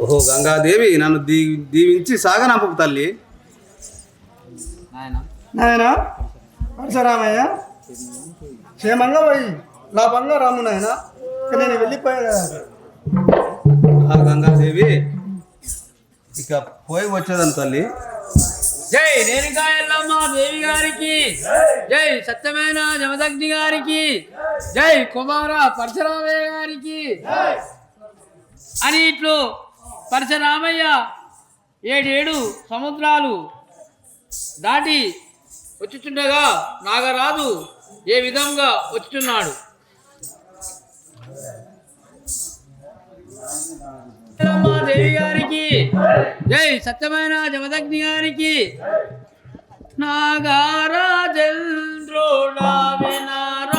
ఓహో గంగాదేవి నన్ను దీ దీవించి సాగనంపకు తల్లి. నాయన. నాయన పరశురామయ్య. క్షేమంగా పోయి లాభంగా రాము నాయన. నేను. ఆ గంగాదేవి. ఇక పోయి వచ్చేదాన్ని తల్లి. జై రేణుకా ఎల్లమ్మ దేవి గారికి. జై. సత్యమైన జమదగ్ని గారికి. జై కుమార పరశురామయ్య గారికి. అని ఇట్లు పరశురామయ్య ఏడేడు సముద్రాలు దాటి వచ్చుచుండగా నాగరాజు ఏ విధంగా వచ్చుచున్నాడు? దేవి గారికి. జై సత్యమైన జమదగ్ని గారికి. నాగారాజేంద్రుడా వినారా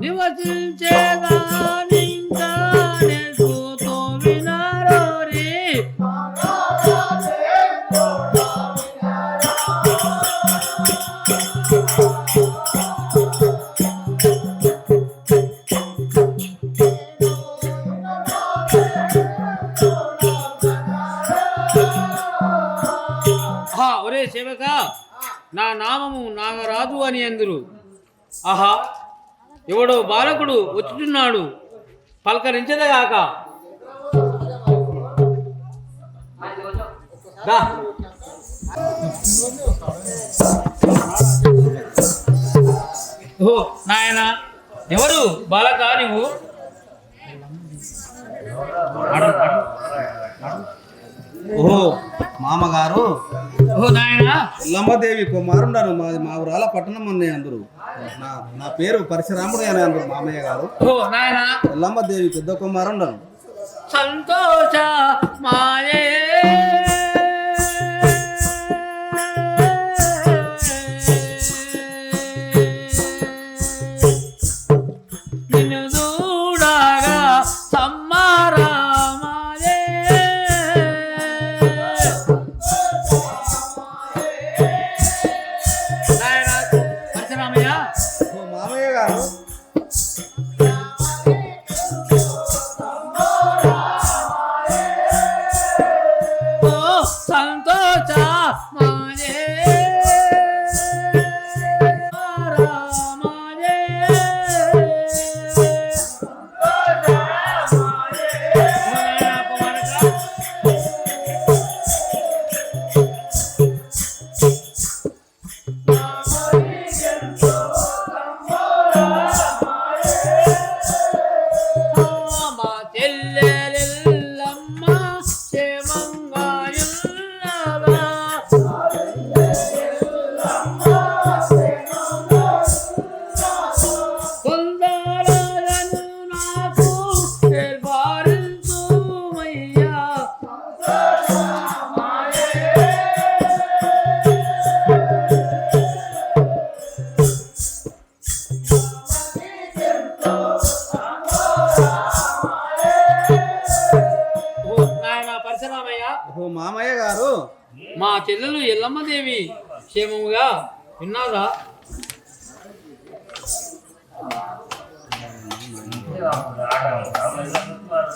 你我之间 ఆహా ఎవడో బాలకుడు వచ్చుచున్నాడు పలకరించదగాక దా. ఓ నాయన ఎవరు బాలక నువ్వు ఓహో మామగారు? ఓ నాయన. ఎల్లమ్మదేవి కుమారుండను మా మా ఊరాల పట్టణం అన్నయ్య అందరూ. నా నా పేరు పరశురాముడు అని అందరు మామయ్య గారు. ఓ నాయన. ఎల్లమ్మదేవి పెద్ద కుమారుండను సంతోష మాయే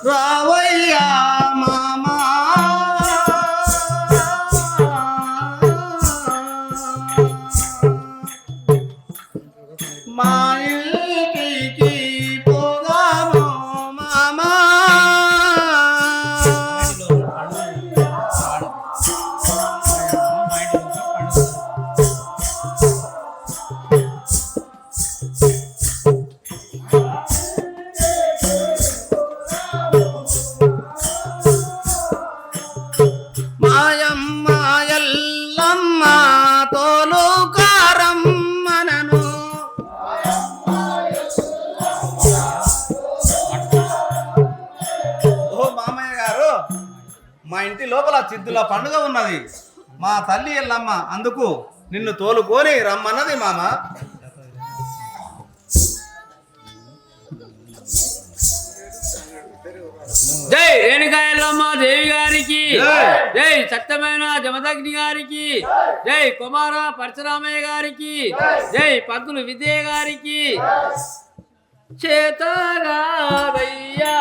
రావయ్యా ఎల్లమ్మ అందుకు నిన్ను తోలుకొని రమ్మన్నది మామ. జై రేణుకాయలమ్మ దేవి గారికి. జై. సత్యమైన జమదగ్ని గారికి. జై. కుమార పరశురామయ్య గారికి. జై. పంతులు విజయ గారికి. చేతగాదయ్యా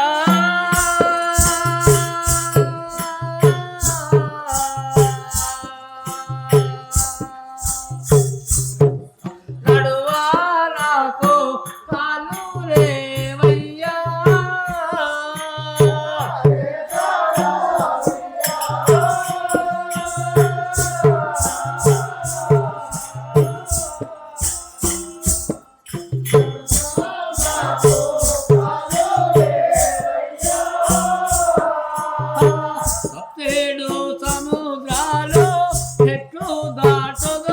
ఎట్లు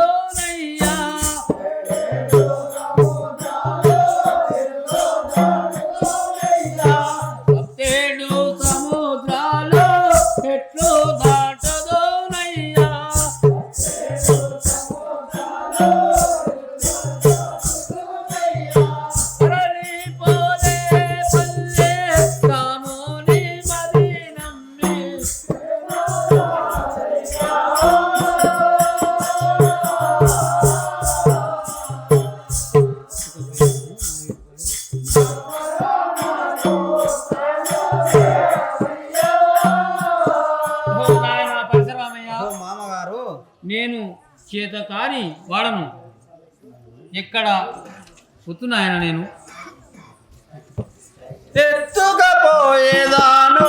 ఎక్కడ? పుత్తున్నాయన నేను? ఎత్తుకపోయేదాను?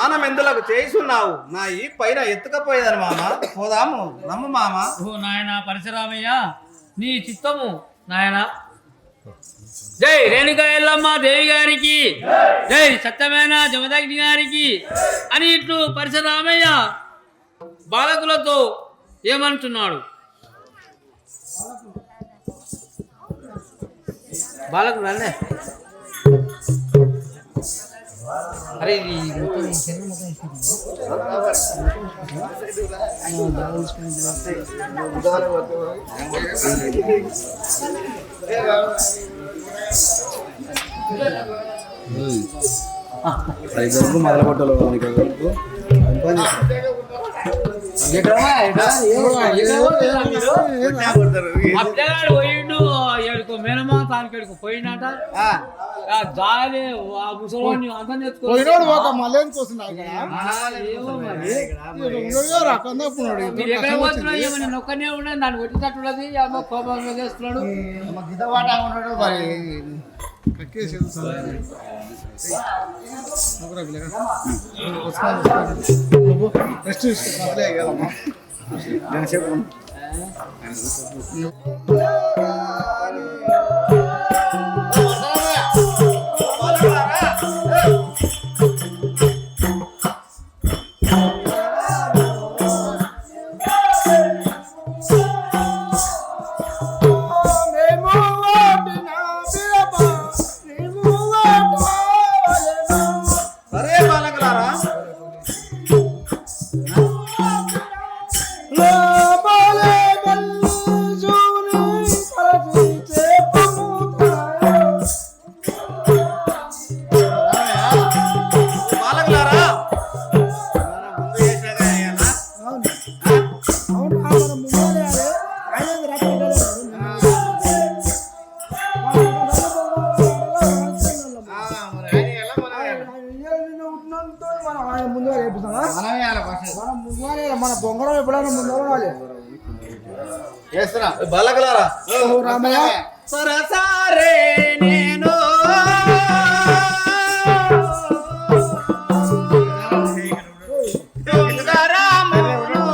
మానం ఎందులకు చేయిస్తున్నావు? నా ఈ పైన ఎత్తుకపోయేదని మామ. పోదాము. నమ్ము మామ. ఓ నాయన పరశురామయ్య నీ చిత్తము నాయన. జై రేణుక ఎల్లమ్మ దేవి గారికి జై సత్యమైన జమదగ్ని గారికి అని ఇట్లు పరశురామయ్య బాలకులతో ఏమంటున్నాడు? బాలకులు అల్లే అరే ఇది మొత్తం ఈ చెన్ను మొత్తం ఇస్తుంది. ఐదు మొదలు కొట్టాలి అత్తగాడు పోయిండు ఏడుకో మేనమా తానికి ఏడుకో పోయినట? ఆ. జాలి ఆ ముసలోని అందరిని ఎత్తుకొని పోయినోడు ఒక మళ్ళీ కోసం నాకు ఆ, ఏమో మరి. ఉన్నాడు ఎక్కడ దాన్ని కొట్టినట్టున్నది ఏమో కోపంగా చేస్తున్నాడు. గిద్దవాట ఉన్నాడు మరి. కక్కేసి రెస్ట్ Yes. రామయ్య? సరసారే నేను. దొంగరామును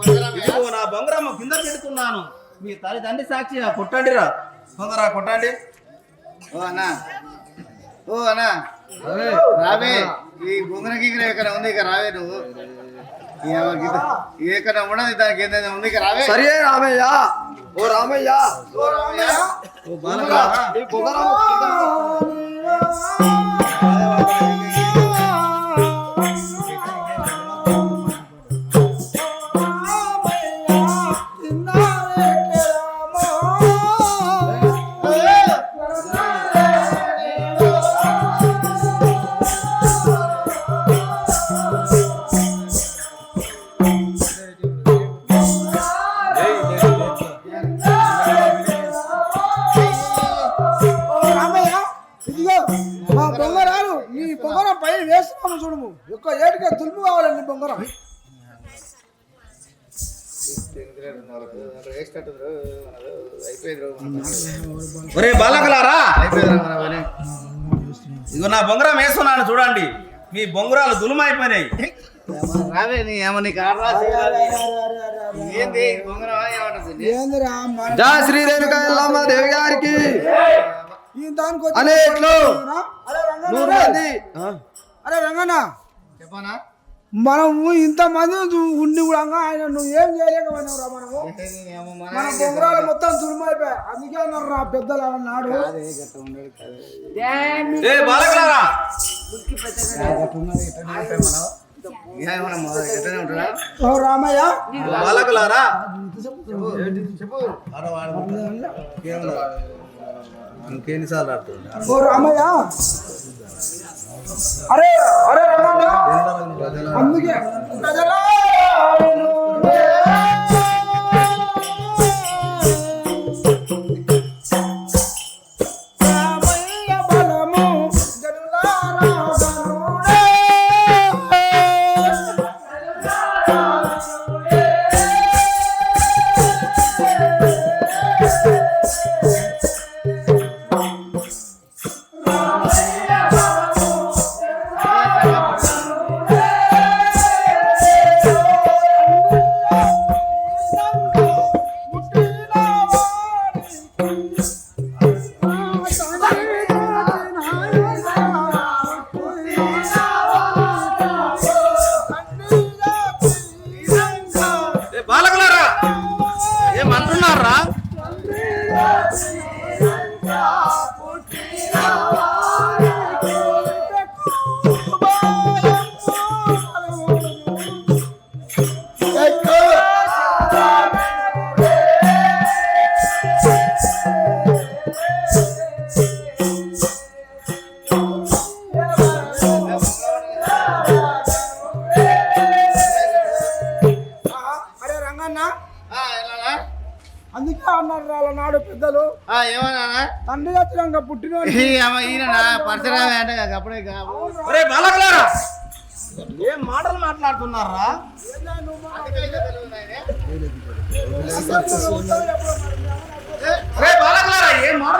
ఇదిగో నా బొంగరమ్మ కింద పెడుతున్నాను. మీ తల్లిదండ్రి సాక్షి కొట్టండి రా తొందరగా కొట్టండి. ఓ అన్నా. ఓ అన్నా. రావే. ఈ గుంగన గిగ్గర ఎక్కడ ఉంది ఇక రావే నువ్వు. ఎక్కడ ఉండదు దానికి ఏదైనా ఉంది ఇక రావే. సరే రామయ్య. ఓ రామయ్య. ఓ బాలకులారా ఈ బొంగరం నీ బొంగరం పైన వేస్తున్నాము చూడము. ఒక్క ఏటుగా తులుపు కావాలి నీ బొంగరం. ఒరే బాలకులారా. ఇదిగో నా బొంగరం వేస్తున్నాను చూడండి. మీ బొంగరాలు దులుమైపోయినాయి. రావే నీ ఏమో నీకు ఆడరా ఏంది? గుంగరమా ఏమంటుంది? ఏందిరా మన జా శ్రీ రేణుకా ఎల్లమ్మ దేవి గారికి. అరే రంగన్న. మంది. అరే చెప్పనా? మనము ఇంతమంది ఉండి కూడా ఆయన నువ్వు ఏం చేయలేకపోయినావురా మనము? మన బొంగరాలు మొత్తం దుర్మైపోయాయి అందుకే అన్నారు రా పెద్దలు అన్నాడు రామయ్య. బాలకులారా చెప్పు ఇంకెన్నిసార్లు ఆడుతుంది? ఓ రామయ్య. అరే అరే అందుకే ప్రజలా? ఏమంటున్నారా?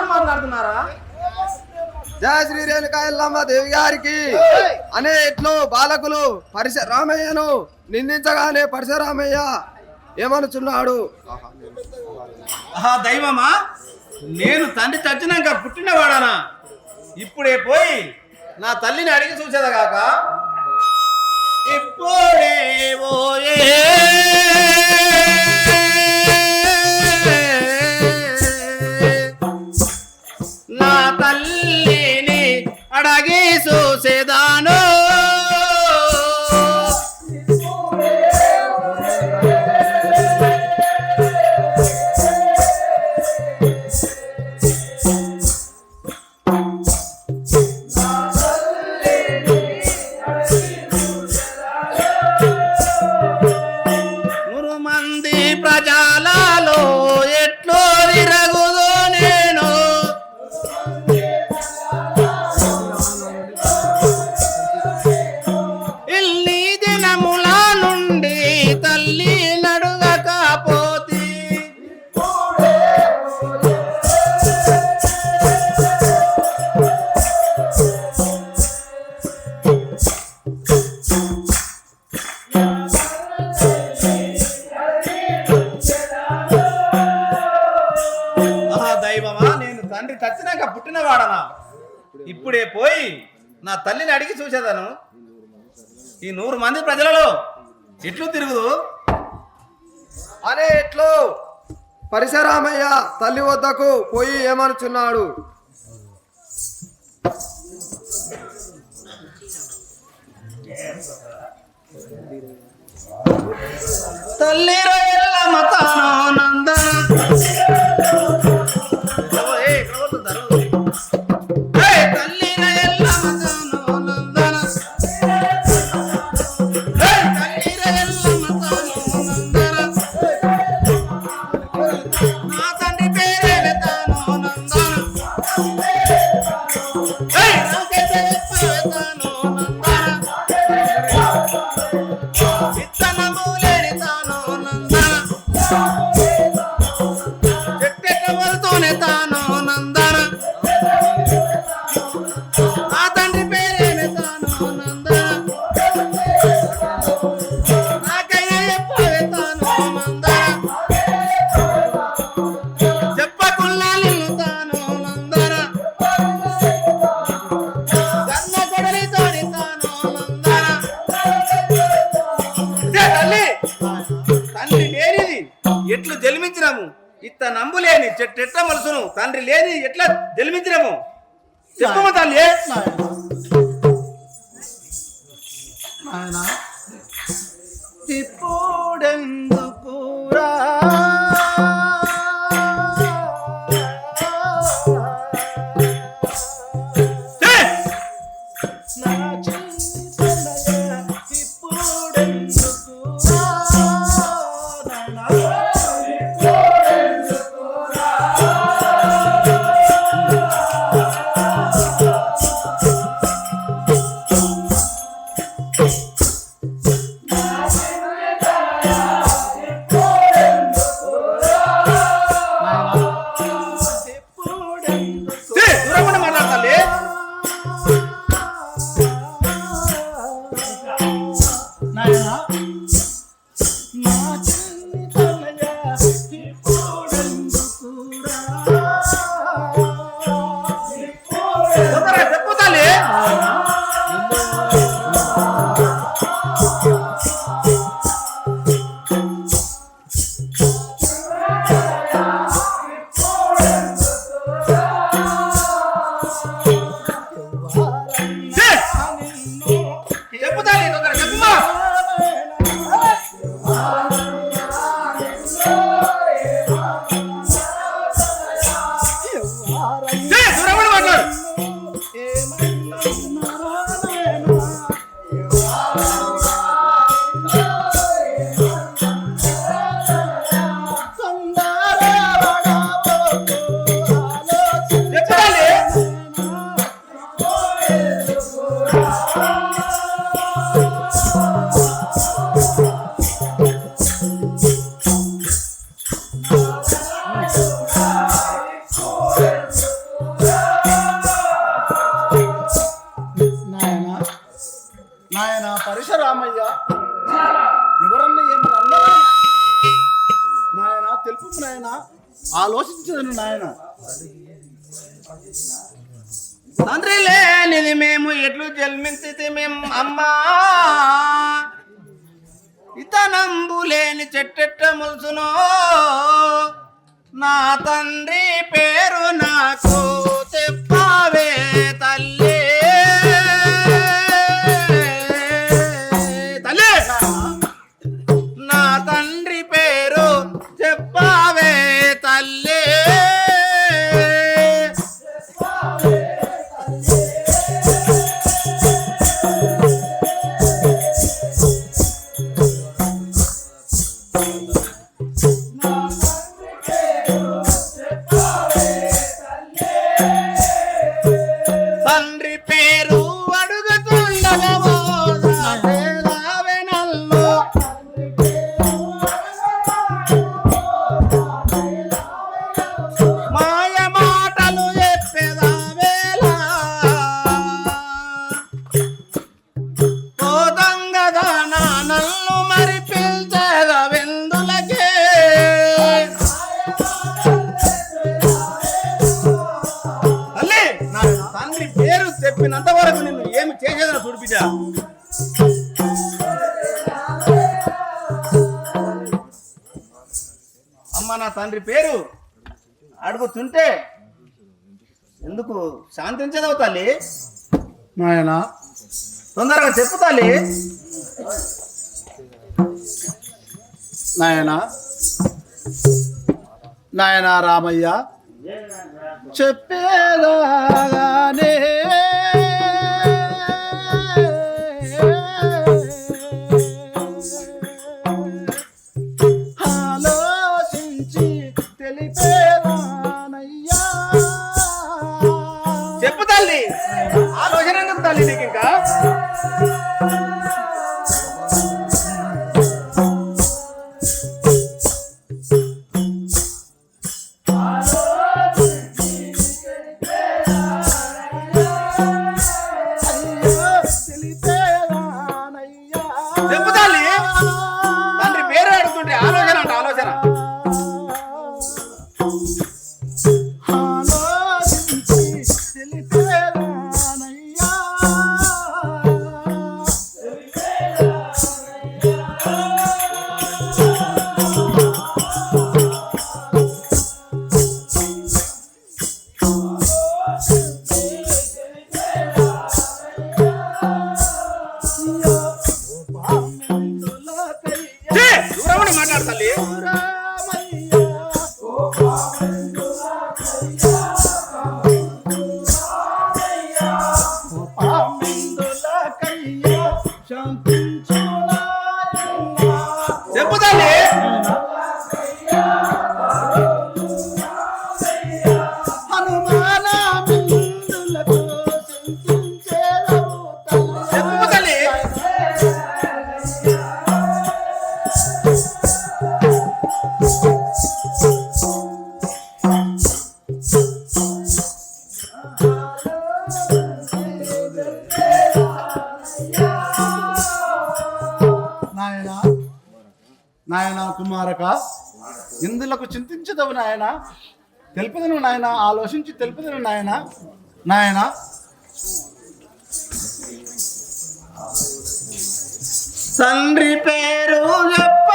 మాట్లాడుతున్నారా? జయ శ్రీ రేణుకాయల్లమ్మ దేవి గారికి. అనే ఇట్లు బాలకులు పరిశ రామయ్యను నిందించగానే పరిశరామయ్య ఏమనుచున్నాడు? దైవమా? నేను తండ్రి చచ్చినాక పుట్టినవాడనా? ఇప్పుడే పోయి నా తల్లిని అడిగి చూసేదగాక ఇప్పుడే పోయే. చూసేదాను. ఈ నూరు మంది ప్రజలలో ఇట్లు తిరుగుదు? అరే ఇట్లు పరిశరామయ్య తల్లి వద్దకు పోయి ఏమనుచున్నాడు? తల్లి మతానో జన్మించినాము. ఇత్త నమ్ములేని చెట్టెట్ల మనసును తండ్రి లేని ఎట్లా జన్మించినాము? చెప్పమ్మ తల్లి ఇప్పుడెందుకు రా? అమ్మా. ఇతనంబు లేని చెట్టెట్ట ములుసునో. నా తండ్రి పేరు నాకు నా తండ్రి పేరు అడుగుతుంటే ఎందుకు శాంతించదవు తల్లి? నాయన. తొందరగా చెప్పు తల్లి. నాయన. నాయన రామయ్య. చెప్పేదాగానే తల్లి నీకు ఇంకా గుర్తించదవు నాయన. తెలుపుదను నాయన ఆలోచించి తెలుపుదను నాయన. నాయన. తండ్రి పేరు చెప్ప.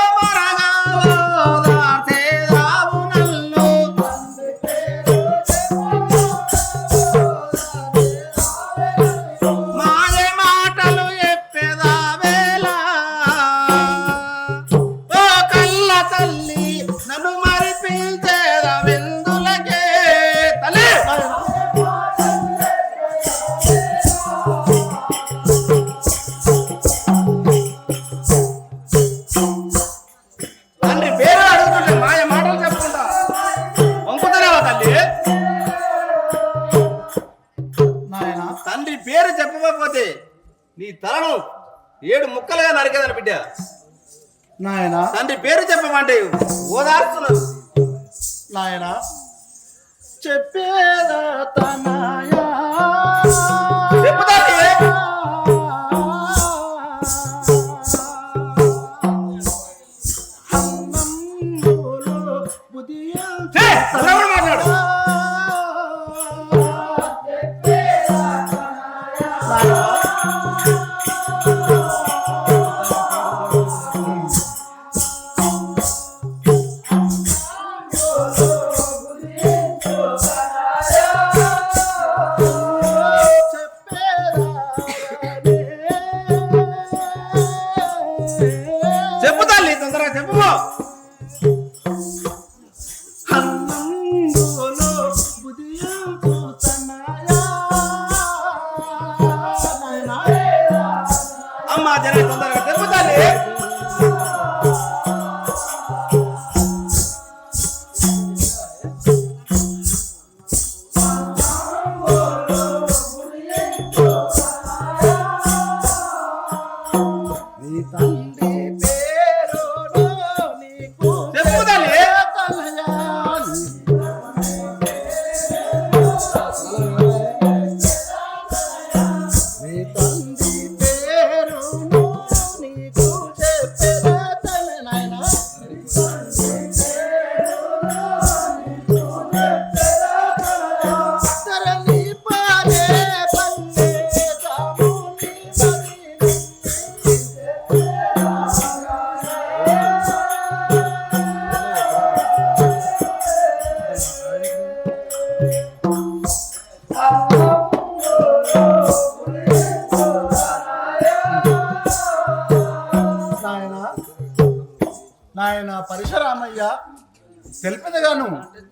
తండ్రి పేరు చెప్పమంటే ఓదార్చులు. నాయనా చెప్పేదా తనాయా?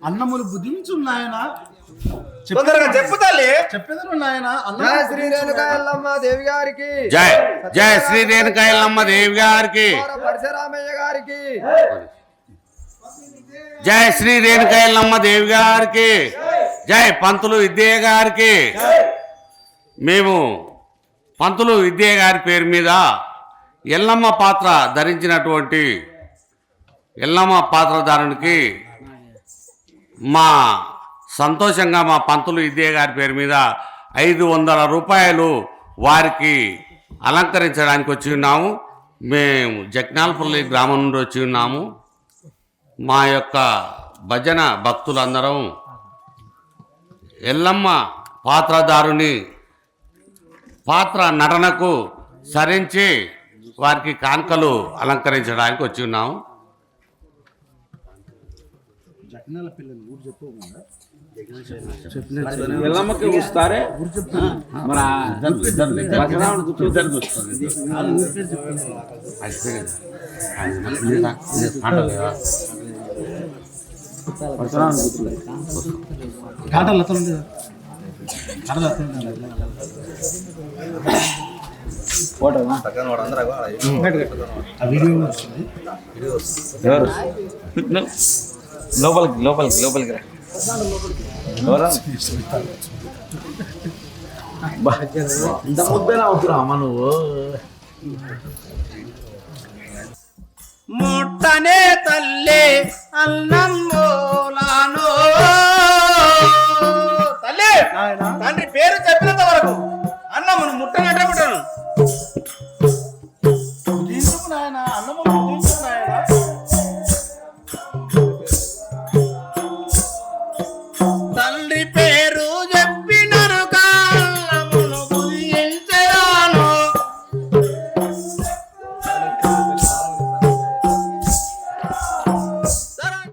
అన్నములు బుద్ధించు నాయన. తొందరగా చెప్పు తల్లి. చెప్పేదను నాయన. జయ శ్రీ రేణుకా ఎల్లమ్మ దేవి గారికి. జై జై శ్రీ రేణుకాయలమ్మ దేవి గారికి. పరశురామయ్య గారికి. జై శ్రీ రేణుకాయలమ్మ దేవి గారికి. జై పంతులు విద్య గారికి. మేము పంతులు విద్య గారి పేరు మీద ఎల్లమ్మ పాత్ర ధరించినటువంటి ఎల్లమ్మ పాత్రధారునికి మా సంతోషంగా మా పంతులు ఇదే గారి పేరు మీద ఐదు వందల రూపాయలు వారికి అలంకరించడానికి వచ్చి ఉన్నాము. మేము జగ్నాల్పల్లి గ్రామం నుండి వచ్చి ఉన్నాము. మా యొక్క భజన భక్తులందరం ఎల్లమ్మ పాత్రధారుని పాత్ర నటనకు సరించి వారికి కాన్కలు అలంకరించడానికి వచ్చి ఉన్నాము. ఎల్లమ్మకి వస్తారే? మన పరశురాముడు గుర్తు పరశురాముడు గుర్తు ఫోటోనా ఎవరు? లోపలికి లోపలికి లోపలికి రా. ఇంత ముద్దనే నువ్వు. ముట్టనే తల్లే అన్నం మూలాను తల్లి! తండ్రి పేరు చెప్పిన